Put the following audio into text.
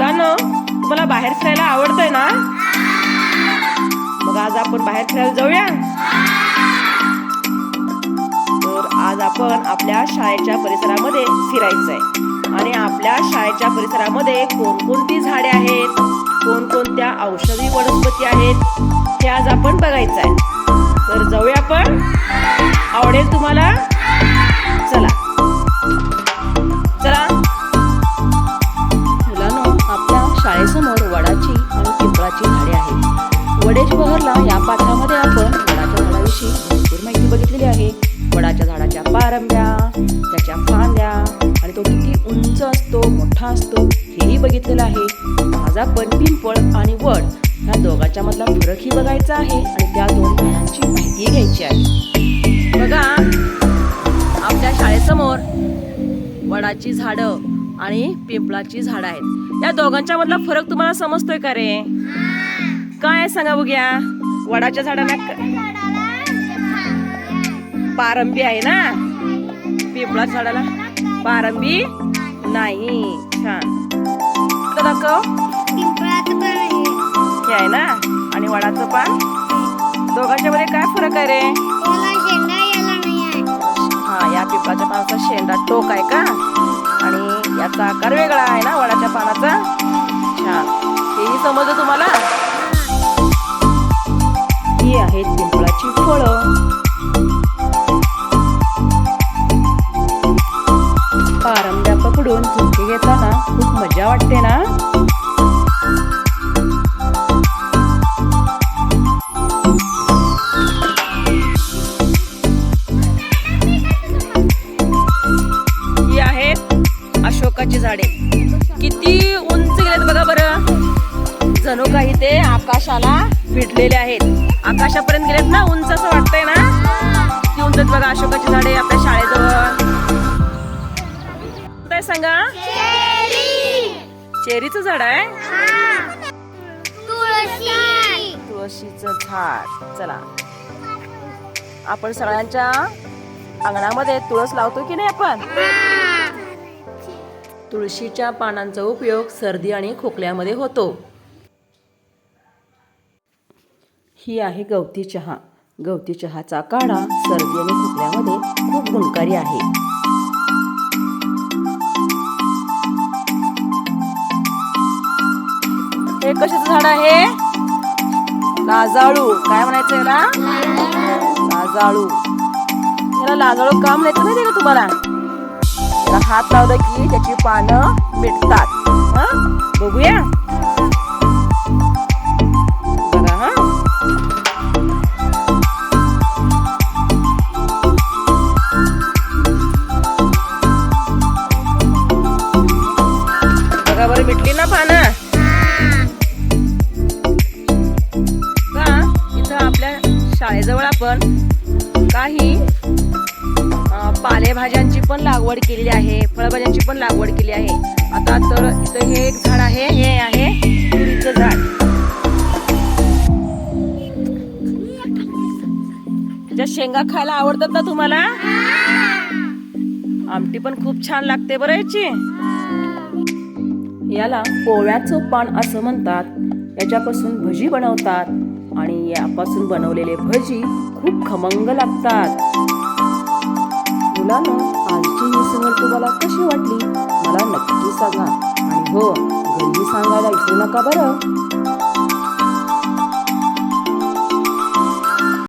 मुलांनो तुम्हाला बाहेर खेळायला आवडतंय ना? मग आज आपण बाहेर खेळायला जाऊया. तर आज आपण आपल्या शाळेच्या परिसरामध्ये फिरायचं आहे आणि आपल्या शाळेच्या परिसरामध्ये कोणकोणती झाडे आहेत? कोणकोणत्या औषधी वनस्पती आहेत? हे आज आपण बघायचं आहे तर जाऊया आपण. आवडेल तुम्हाला? समोर वडाची आणि पिंपळाची झाडे आहेत. वडेज बहरला या पाठामध्ये आपण वडाच्या झाडाविषयी भरपूर माहिती बघितलेली आहे. वडाच्या झाडाच्या पारंब्या त्याच्या फांद्या आणि तो किती उंच असतो मोठा असतो हेही बघितलेलं आहे. आज आपण पिंपळ आणि वड ह्या दोघांच्या मधला फरकही बघायचा आहे आणि त्या दोन झाडांची माहिती घ्यायची आहे. बघा आपल्या शाळेसमोर वडाची झाडं आणि पिंपळाची झाडं आहेत. या दोघांच्या मधला फरक तुम्हाला समजतोय का रे? काय सांगा बघूया. वडाच्या झाडाला पारंबी आहे ना? पिंपळाच्या झाडाला पारंबी नाही. छान. हे आहे ना? आणि वडाचं पान दोघांच्या मध्ये काय फरक आहे रे? हा या पिंपळाच्या पानाचा शेंडा टोक आहे का? याचा आकार वेगळा आहे ना वडाच्या पानाचा? छान. हेही समजलं तुम्हाला? ही आहेत पिंपळाची फळं. पारंब्या पकडून झुंके घेताना खूप मजा वाटते ना? जणू काही ते आकाशाला भिडलेले आहेत. आकाशापर्यंत गेलेत ना उंच असं वाटतंय ना? ती उंच बघा अशोकाची झाडे आपल्या शाळेजवळ. काय सांगा? चेरीचं झाड आहे? तुळशीच तुळशीचं झाड. चला. आपण सगळ्यांच्या अंगणामध्ये तुळस लावतो की नाही आपण? तुळशीच्या पानांचा उपयोग सर्दी आणि खोकल्यामध्ये होतो. ही आहे गवती चहा. गवती चहाचा काढा सर्दी आणि खोकल्यामध्ये खूप गुणकारी आहे. हे कशाचं झाड आहे? लाजाळू. काय म्हणायचं याला? लाजाळू. याला लाजाळू काम नाही का तुम्हाला? याला हात लावलं की त्याची पानं मिटतात. बघूया. शाळेजवळ आपण काही पालेभाज्यांची पण लागवड केलेली आहे फळभाज्यांची पण लागवड केली आहे. आता तर इथं हे एक झाड आहे हे आहे तुरीचं झाड. त्याच्या शेंगा खायला आवडतात ना तुम्हाला? आमटी पण खूप छान लागते बरं याची. याला कोव्याचं पान असं म्हणतात. याच्यापासून भजी बनवतात. आणि यापासून बनवलेले भजी खूप खमंग लागतात. मुलांना आजची ही सहल तुम्हाला कशी वाटली? मला नक्की सांगा. आणि हो घरी सांगायला विसरू नका बरं.